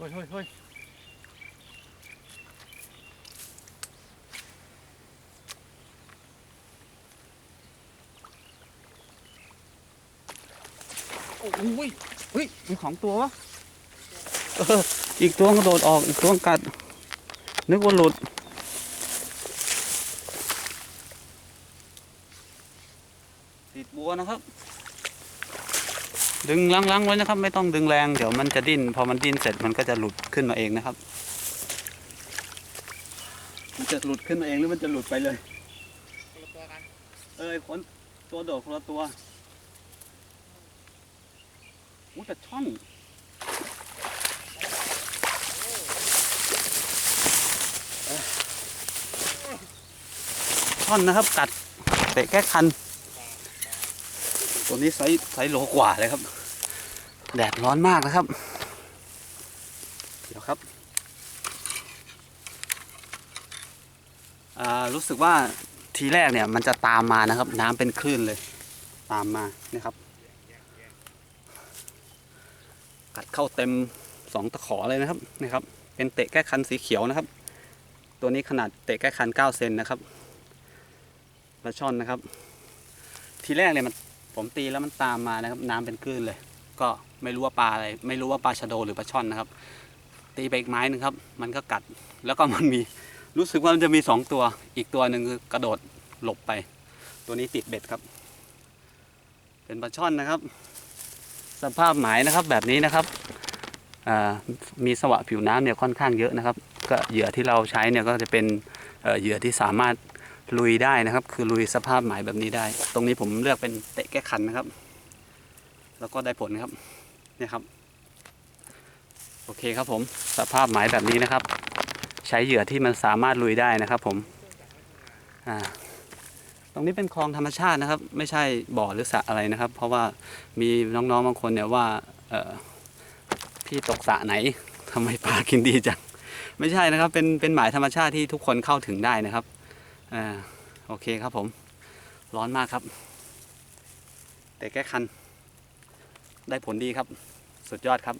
ฮ้ยเฮ้ยเฮ้ยโอ้ยเฮ้ยมีของตัววะเอออีกตัวกระโดดออกอีกตัวกัด นึกว่าหลุดติดบัวนะครับ ดึงลังๆไว้นะครับ ไม่ต้องดึงแรงเดี๋ยวมันจะดิ้น พอมันดิ้นเสร็จมันก็จะหลุดขึ้นมาเองนะครับ มันจะหลุดขึ้นมาเองหรือมันจะหลุดไปเลยคนละตัวกันเออคนตัวโดดคนละตัวอู้แต่ช่อนเอ้ยช่อนนะครับ กัดเตะแก้คัน ตัวนี้ไซส์ไซส์โลกว่าเลยครับ แดดร้อนมากนะครับ เดี๋ยวครับอ่ารู้สึกว่าทีแรกเนี่ยมันจะตามมานะครับ น้ำเป็นคลื่นเลย ตามมานี่ครับ กัดเข้าเต็มสองตะขอเลยนะครับนี่ครับ เป็นเตะแก้คันสีเขียวนะครับ ตัวนี้ขนาดเตะแก้คัน9เซนนะครับปลาช่อนนะครับ ทีแรกเนี่ยมัน ผมตีแล้วมันตามมานะครับ น้ำเป็นคลื่นเลย ก็ไม่รู้ว่าปลาอะไร ไม่รู้ว่าปลาชะโดหรือปลาช่อนนะครับ ตีไปอีกไม้นึงครับ มันก็กัดแล้วก็มันมีรู้สึกว่ามันจะมีสองตัว อีกตัวหนึ่งคือกระโดดหลบไป ตัวนี้ติดเบ็ดครับ เป็นปลาช่อนนะครับ สภาพหมายนะครับแบบนี้นะครับมีสวะผิวน้ำเนี่ยค่อนข้างเยอะนะครับ ก็เหยื่อที่เราใช้เนี่ยก็จะเป็นเหยื่อที่สามารถ ลุยได้นะครับ คือลุยสภาพหมายแบบนี้ได้ ตรงนี้ผมเลือกเป็นเตะแก้คันนะครับ แล้วก็ได้ผลครับเนี่ยครับ โอเคครับผมสภาพหมายแบบนี้นะครับ ใช้เหยื่อที่มันสามารถลุยได้นะครับผมอ่าตรงนี้เป็นคลองธรรมชาตินะครับ ไม่ใช่บ่อหรือสระอะไรนะครับ เพราะว่ามีน้องๆบางคนเนี่ยว่าเออพี่ตกสระไหนทำไมปลากินดีจังไม่ใช่นะครับ เป็นเป็นหมายธรรมชาติที่ทุกคนเข้าถึงได้นะครับ อ่าโอเคครับผมร้อนมากครับ แต่แก้คัน ได้ผลดีครับ สุดยอดครับ